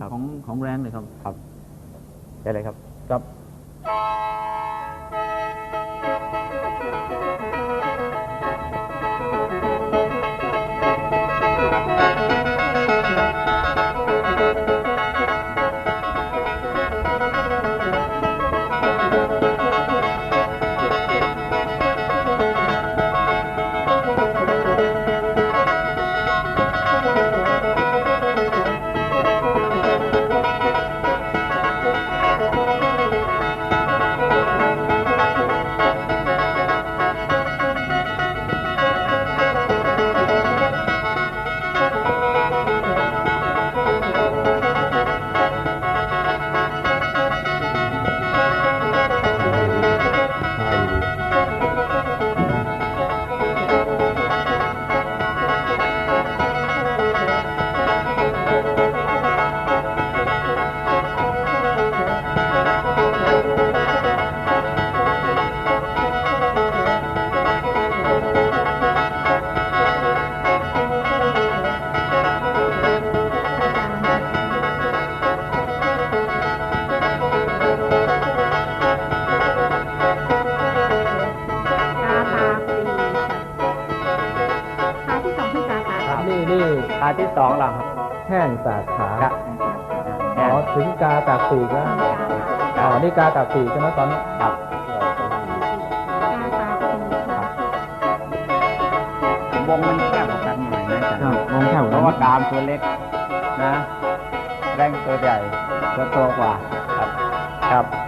ครับของของแรงเลยครับ ครับได้เลยครับครับ องเราครับแห้งสาขาครับอ๋อถึงกาตากปีกแล้วอ๋อนี่กาตากปีกใช่ไหมตอนนี้ครับกาตาปีค่ะวงมันแคบกว่ากันหน่อยนะอาจารย์ครับมองแค่หัวเพราะว่ากามตัวเล็กนะแรงตัวใหญ่ตัวโตกว่าครับครับครับ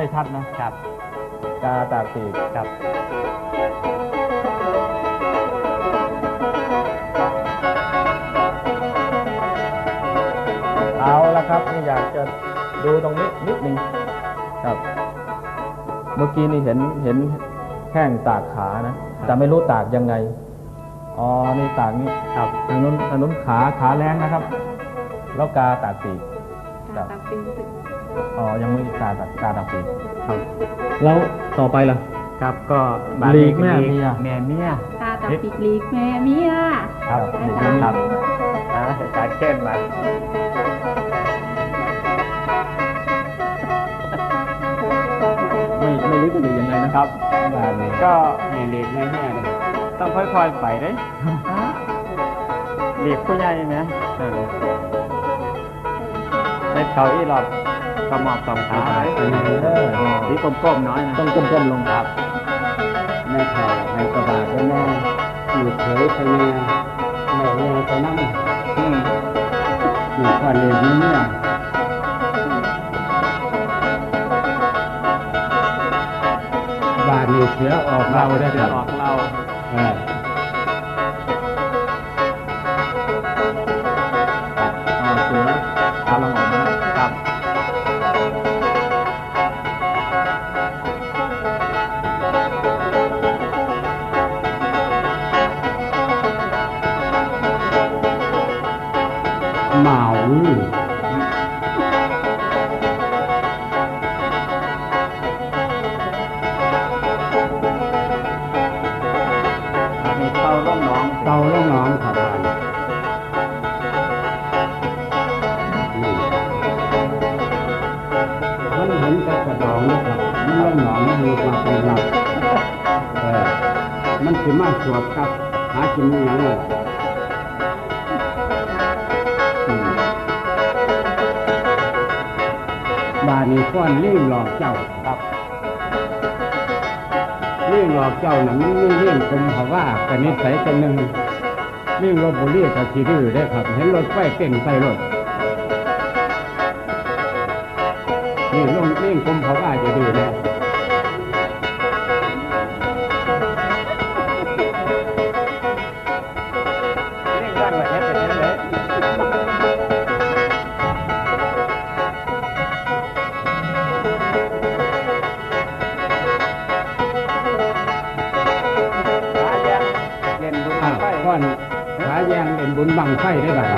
ได้ชัดนะครับกาตากปีกครับเอาละครับนี่อยากจะดูตรงนี้นิดหนึ่งครับ เมื่อกี้นี่เห็นเห็นแข้งตากขานะ แต่ไม่รู้ตากยังไง อ๋อ นี่ตากนี่ครับทางนู้นทางนู้นขาขาแรงนะครับ แล้วกาตากปีกกาตาปี อ๋อ ยังไม่กาตัดกาตัดปีกครับ แล้วต่อไปล่ะ ครับก็ลีกแม่เมียแม่เมียกาตาปีกลีกแม่เมียครับลีกคแม่เมียรับนะการเช่นมาไม่ไม่รู้จะดียังไงนะครับแบบนี้ก็มีลีกแม่เมียเลยต้องค่อยๆไปเด้ลีกผู้ใหญ่ไหมเออในเขาอีหลอด กระหมอบสองขาเออที่กลมๆน้อยนะต้องก้มๆลงครับแม่เฒ่าแม่กระบาดแม่อยู่เฉยไปแม่แม่แม่ไปนั่งอยู่ก่อนเลยนี่เนี่ยบาดนี่เสือออกเราได้เสืคอรับออก มีควาหลับเออมันคือมาสวบกับ หากินอหย่างเลยอืมบานี้ก้อนเลี้ยงหลอกเจ้าครับเลี้ยงหลอกเจ้าน่ะมันไม่เลี้ยงคมเขาะว่ากันนิสัยกันหนึ่งเลี้ยงรถบุรีกับชีดื้อได้ครับ เห็นรถไฟเต้นใส่รถนี่ลงเลี้ยงคมเขาว่าจะดื้อแน่นี่ บุญบังไฟได้ไหมค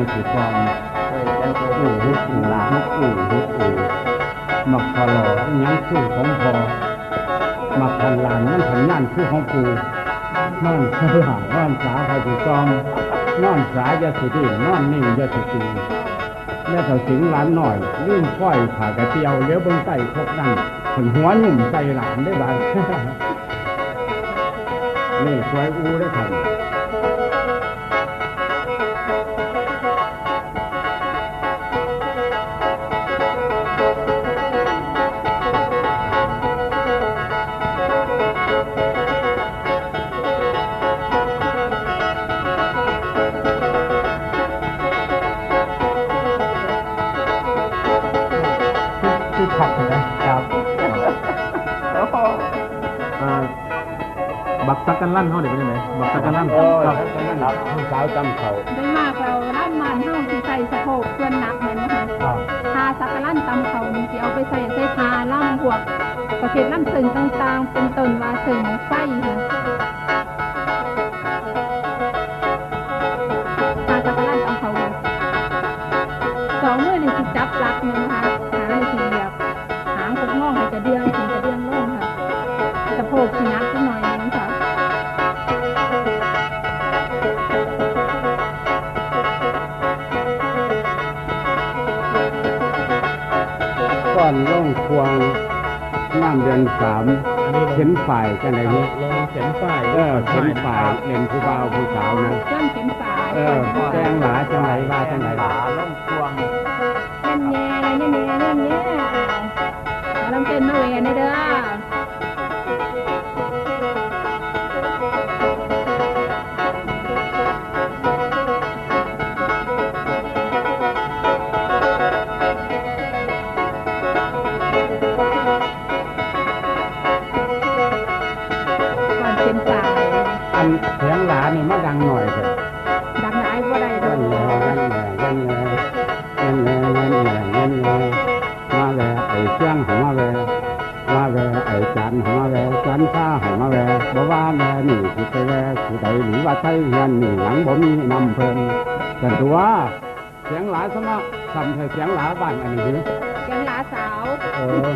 อนขาในสีฟองไว้จับกูอู่ฮึดอู่ลาฮึดอู่ฮึดอู่มักพอหล่อยังคือของพอมักพันลานนั่นพันนั่นคือของปูนอนขาหาบนอนขาใครสีฟองนอนสายาสิดีนอนนิ่งยาสิตีแล้วก็สิงหลานหน่อยลื่นค่อยผากระเตียวเลี้ยวเบนใต้พบนั่งผนหัวหนุ่มใส่หลานได้บ้างนี่สวยอูได้ครั กตักกันลั่นเขาเดี๋ยวเป็นยังไงบักตักกันลั่นโอ้ยครับครับผู้สาวจำเขาได้มากเราล่นมันเท่าที่ใส่สะโพกเพื่อนหนักเหมือนนะคะทาสักกะลั่นตำเขานี่สิเอาไปใส่ใส่ทาล่ำพวกประเภทล่ำสึงต่างๆ เป็นต้นว่าสึงไส้ค่ะ น้ำเดือนสามอันนี้เข็นฝ่ายกันไหนนี้ลงเข็นฝ่ายเออเข็นฝ่ายเล่นผู้บ่าวผู้สาวนะเครื่องเข็มสายเออแกงหลาจังไหนว่าจังไหนหาล่องควงเล่นแย่เล่นแย่เล่นแย่มาลองเต้นมาเวนเด้อ นของมาแวจันข้าของมาแวบ่ว่าแม่นี่สิไปแวสิใดหรือว่าใช่เงินนี่หยังบ่มีนำเพิ่นแต่ตัวเสียงหลาสมะทำให้เสียงหลาบ้านอันนี้เสียงหลาสาวเออ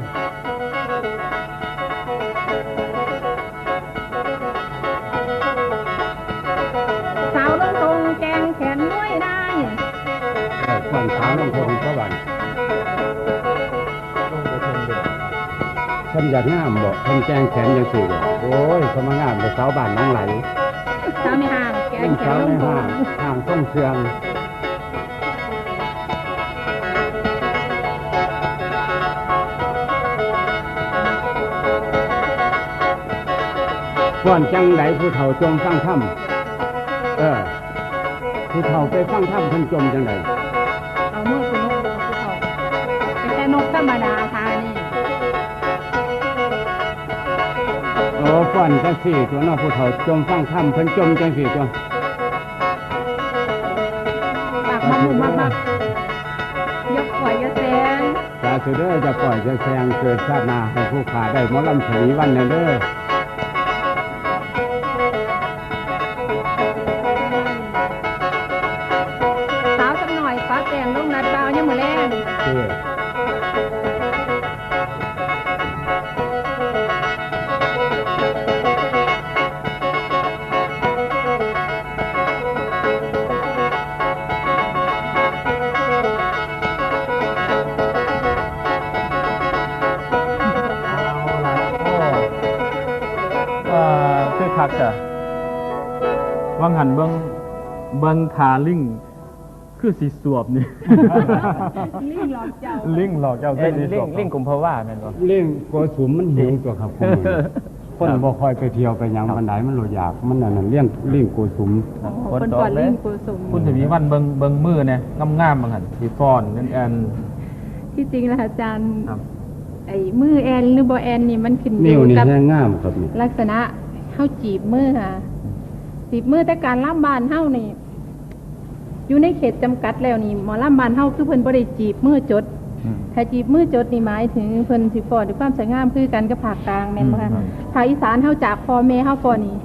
สาวลงตรงแกงแขนน้วยได้เออก่อนเช้าลงทงก็วัน เพิ่นอยากงามบ่เพิ่นแกงแขนจังซี่บ่โอ้ยเขามางามแต่สาวบ้านน้องไหลสาวในห้างแกเป็งนแขสานวลในงตรห้างงห้างต้มเชืองก่อนจังไดผู้เฒ่าจมฟังถ้ำเออ ผู้เฒ่าไปฟังถ้ำเพิ่นจมจังไดเอามือคุณนกดูภูเขาเป็นแต่นกธรรมดา อ้ก่อนจังสี่ตัวเน้อผู้เฒ่าจมฟังถ้ำเพิ่นจมจังสี่ตัวปากมันมุมมากๆยกหัวยกแสงสาธุเด้อจะปล่อยจะแซงเกิดชาติหนาให้ผู้ขาได้หมอลำฉลีวันแน่เด้อ หันเบิงเบิงขาลิงคือสีสวบนี่ ลิงหลอกเจ้าลิงหลอกเจ้าเอ้คืยอสีสลิวงบลิงกุมภาวะแม่นบ่เลี้ยงโกสุมมันหิวตัวครับผมคนครับบ่ค่อยไปเที่ยวไปหยังบันไดมันโหลดอยากมันนั่นนะเลี้ยงเลี้ยงกูสุมโอ้โหฝนคนตก่กอนเลลิยงกูสมคุณจะมีวันเบิงเบิงมือเนี่ยงามๆบางหันสีฟ้อนแอนแอน ที่จริงแล้วอาจารย์ครับ ไอ้มือแอนหรือบ่แอนนี่มันขึ้นอนิ้วยู่นี่กับแห้งงามครับนี่ลักษณะเฮาจีบมือค่ะ จีบมือแต่การล่ำบานเฮานี่ อยู่ในเขตจำกัดแล้วนี่หมอล่ำบานเฮาคือเพิ่นบ่ได้จีบมือจดอืมถ้าจีบมือจดนี่หมายถึงเพิ่นสิฟ้อนด้วยความสวยงามคือกันกับภาคกลางแม่นบ่คะอืมภาคอีสานเฮาจากพ่อแม่เฮาฟ้อนนี่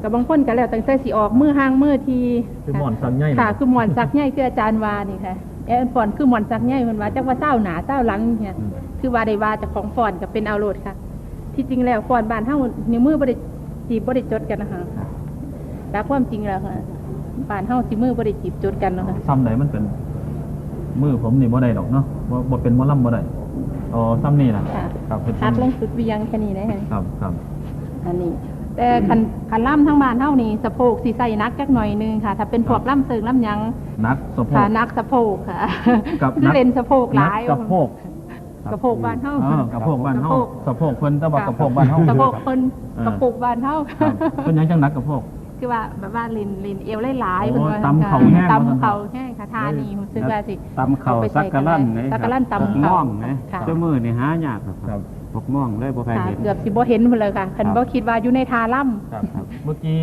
กับบางคนก็แล้วตั้งแต่สิออกมือห่างมือทีคือหมอนสังใหญ่ค่ะคือหมอนซักใหญ่คืออาจารย์วานี่ค่ะแอนฟ้อนคือหมอนซักใหญ่เพิ่นว่าจักว่าเจ้าหนาเจ้าหลังเนี่ยอืมคือว่าได้ว่าเจากของฟอนก็เป็นเอาโลดค่ะ ที่จริงแล้วฟอนบ้านเฮานิ้วมือบ่ได้จีบบ่ได้จดกันนะคะ แต่ความจริงแล้วค่ะบ้านเฮาสิมือบ่ได้จีบจดกันเนาะค่ะซ้ำไหนมันเป็นมือผมนี่บ่ได้ดอกเนาะบ่บ่เป็นหมอลำบ่ได้อ๋อซ้ำนี่นะค่ะครับเป็นคัดลงสุดเวียงแค่นี้ได้ค่ะครับครับอันนี้ แต่คันคันล่ำทั้งบ้านเฮานี่สะโพกสิใส่นักจักหน่อยนึงค่ะ ถ้าเป็นพวกล่ำเซิงล่ำหยังนักสะโพกค่ะนักสะโพกค่ะกับคือเล่นสะโพกหลายนักกระโพกกระโพกบ้านเฮาอ๋อกระโพกบ้านเฮากระโพกสะโพกเพิ่นแต่ว่ากระโพกบ้านเฮากระโพกคนอ่ากระโพกบ้านเฮาครับเพิ่นยังจังนักกระโพก คือว่าแบบว่าลินลินเอวหลายๆโอ้เพิ่นว่าตำเข่าแห้ง ตำเข่าแห้งค่ะทานี่รู้สึกว่าสิตำเข่าอไปสัใส่กกะลั่นได้เลยสักกะลั่นหกตำม่เข่าองนะค่ะเจ้ามือนี่หายากครับครับหกม่องเลยบ่ใครค่ะเห็น เกือบสิบ่เห็นพุ่นเลยค่ะคันครับ บ่คิดว่าอยู่ในทาล่ำ ครับ เมื่อกี้